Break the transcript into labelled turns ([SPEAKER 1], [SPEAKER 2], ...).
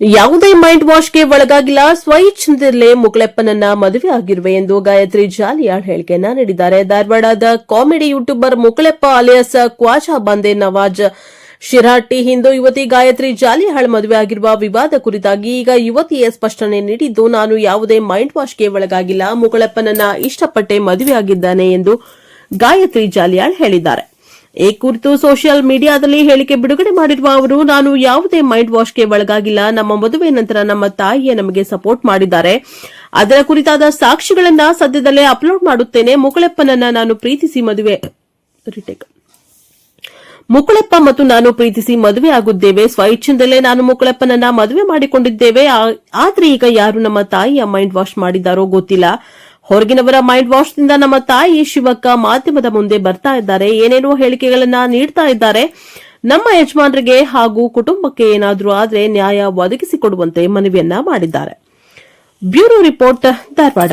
[SPEAKER 1] ಯಾವುದೇ ಮೈಂಡ್ ವಾಶ್ಗೆ ಒಳಗಾಗಿಲ್ಲ ಸ್ವಇಚ್ಛೆಯಿಂದಲೇ ಮುಕಳೆಪ್ಪನನ್ನ ಮದುವೆ ಆಗಿರುವೆ ಎಂದು ಗಾಯತ್ರಿ ಜಾಲಿಯಾಳ್ ಹೇಳಿಕೆಯನ್ನ ನೀಡಿದ್ದಾರೆ. ಧಾರವಾಡದ comedy YouTuber Mukaleppa alias Khwaja Bande Nawaz Shirati Hindu ಯುವತಿ ಗಾಯತ್ರಿ ಜಾಲಿಹಾಳ್ ಮದುವೆ ಆಗಿರುವ ವಿವಾದ ಕುರಿತಾಗಿ ಈಗ ಯುವತಿಯೇ ಸ್ಪಷ್ಟನೆ ನೀಡಿದ್ದು, ನಾನು ಯಾವುದೇ ಮೈಂಡ್ ವಾಶ್ಗೆ ಒಳಗಾಗಿಲ್ಲ ಮುಗಳಪ್ಪನನ್ನ ಇಷ್ಟಪಟ್ಟೆ ಮದುವೆಯಾಗಿದ್ದಾನೆ ಎಂದು ಗಾಯತ್ರಿ ಜಾಲಿಯಾಳ್ ಹೇಳಿದ್ದಾರೆ. ಈ ಕುರಿತು ಸೋಷಿಯಲ್ ಮೀಡಿಯಾದಲ್ಲಿ ಹೇಳಿಕೆ ಬಿಡುಗಡೆ ಮಾಡಿರುವ ಅವರು, ನಾನು ಯಾವುದೇ ಮೈಂಡ್ ವಾಶ್ಗೆ ಒಳಗಾಗಿಲ್ಲ. ನಮ್ಮ ಮದುವೆ ನಂತರ ನಮ್ಮ ತಾಯಿಯೇ ನಮಗೆ ಸಪೋರ್ಟ್ ಮಾಡಿದ್ದಾರೆ. ಅದರ ಕುರಿತಾದ ಸಾಕ್ಷಿಗಳನ್ನ ಸದ್ಯದಲ್ಲೇ ಅಪ್ಲೋಡ್ ಮಾಡುತ್ತೇನೆ. ಮುಕುಳಪ್ಪನನ್ನ ನಾನು ಪ್ರೀತಿಸಿ ಮದುವೆ ಮುಕುಳಪ್ಪ ಮತ್ತು ನಾನು ಪ್ರೀತಿಸಿ ಮದುವೆ ಆಗುತ್ತೇವೆ. ಸ್ವಇಚ್ಛೆಯಿಂದಲೇ ನಾನು ಮುಕುಳಪ್ಪನನ್ನ ಮದುವೆ ಮಾಡಿಕೊಂಡಿದ್ದೇವೆ. ಆದ್ರೆ ಈಗ ಯಾರು ನಮ್ಮ ತಾಯಿಯ ಮೈಂಡ್ ವಾಶ್ ಮಾಡಿದ್ದಾರೋ ಗೊತ್ತಿಲ್ಲ. ಹೊರಗಿನವರ ಮೈಂಡ್ ವಾಶ್ನಿಂದ ನಮ್ಮ ತಾಯಿ ಶಿವಕ್ಕ ಮಾಧ್ಯಮದ ಮುಂದೆ ಬರ್ತಾ ಇದ್ದಾರೆ. ಏನೇನೋ ಹೇಳಿಕೆಗಳನ್ನ ನೀಡ್ತಾ ಇದ್ದಾರೆ. ನಮ್ಮ ಯಜಮಾನರಿಗೆ ಹಾಗೂ ಕುಟುಂಬಕ್ಕೆ ಏನಾದರೂ ಆದರೆ ನ್ಯಾಯ ಒದಗಿಸಿಕೊಡುವಂತೆ ಮನವಿಯನ್ನ ಮಾಡಿದ್ದಾರೆ. Bureau report Dharwad.